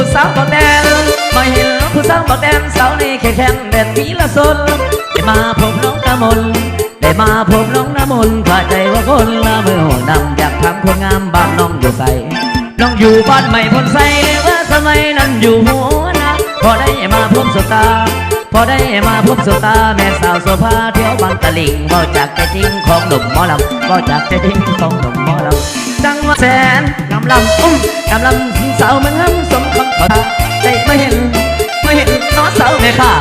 ผู้สาวบอกแดนมาเห็นผู้สาวบอกแดนสาวนี่แค่แข็งแดนทีละสนได้มาพบน้องน้ำมนได้มาพบน้องน้ำมนข้าใจว่าคนละมือหัวนำอยากทำคนงามบ้านน้องอยู่ใสน้องอยู่บ้านไม่พ้นใส่ว่าสมัยนั้นอยู่หัวนะพอได้มาพบสตาพอได้มาพบสบตาแม่สาวโซภาเที่ยวบางตะลิงเบาจากใจจริงของหนุ่มหมอลำเบาจากใจจริงของหนุ่มหมอลำจังว่าแสนกำลำอุ้มกำลำสาวเมืองห้ำส คำขอทาใจไม่เห็นไม่เห็นน้องสาวแม่ข้า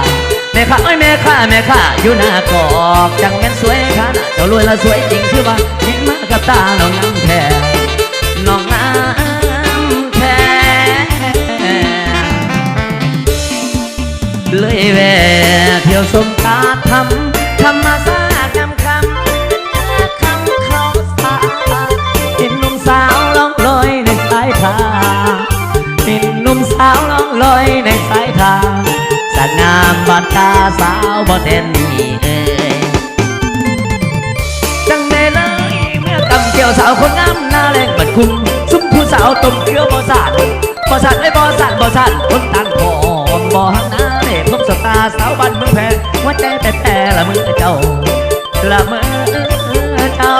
แม่ข้าเอ้ยแม่ข้าแม่ข้าอยู่หน้ากอกจังแม่นสวยขนาดเจ้ารวยละสวยจริงคือว่าเห็นมากับตาน้องน้ำแท้น้องน้ำแท้เลยแวะเที่ยวสมตาทำาวล่องลอยในสายทางสงามบานตาสาวบ่เต้นนี่เอ้ยจังได้เลยเมื่อกำเกี่ยวสาวคนงามหน้าแรงเหมือนคุ้มซุ้มผู้สาวต้มเกลือบ่สาดบ่สาดไม่บ่สาดบ่สาดคนต่างของบ่หักหน้าเด็พบสตาสาวบ้านเมืองแพงหัวใจแต่แต่ละมือเจ้าละมือเจ้า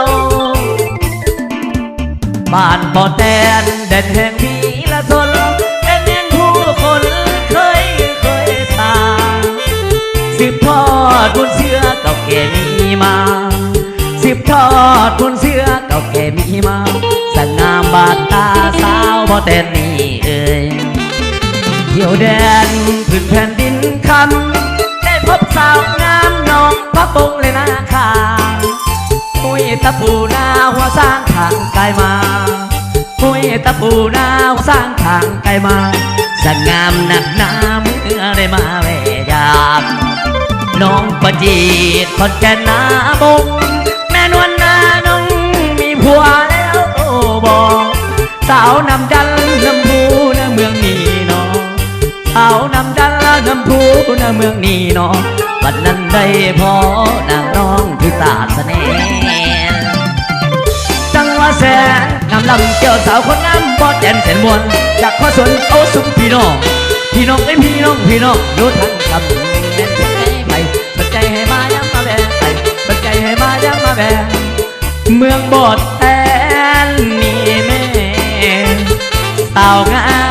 บ้านบ่อแตนเด่นแห่งพี สิบทอดบุญเสือเก่าแก่มีมา สิบทอดบุญเสือเก่าแก่มีมา สงามบาดตาสาวบ่แต่นี่เอ่ยเที่ยวแดนพื้นแผ่นดินคำได้พบสาวงามน้องพระปงเลยนาคาหุยตะปูนาหัวสร้างทางไกลมาหุยตะปูนาหัวสร้างทางไกลมาสงามหนักหนาเมื่อได้มาแวะยาม น้องประจีดคนแก่นนาบงแม่นวลนาน้องมีผัวแล้วโอ้บอกสาวนำจันนำพูนะเมืองนี้เนอสาวนำจันทร์นำพูนะเมืองนี้เนองวันนั้นได้พอนางน้องที่ตาสเสน่ห์จังว่าแสนงามลำเกี่ยวสาวคนงามบอดแจนแสนมวนจากข้อสนเอาสุมพี่น้องพี่น้องไอ้พี่น้องพี่น้องรู้ทันคำ แฟนเมืองบดแอนนี่แม่สางา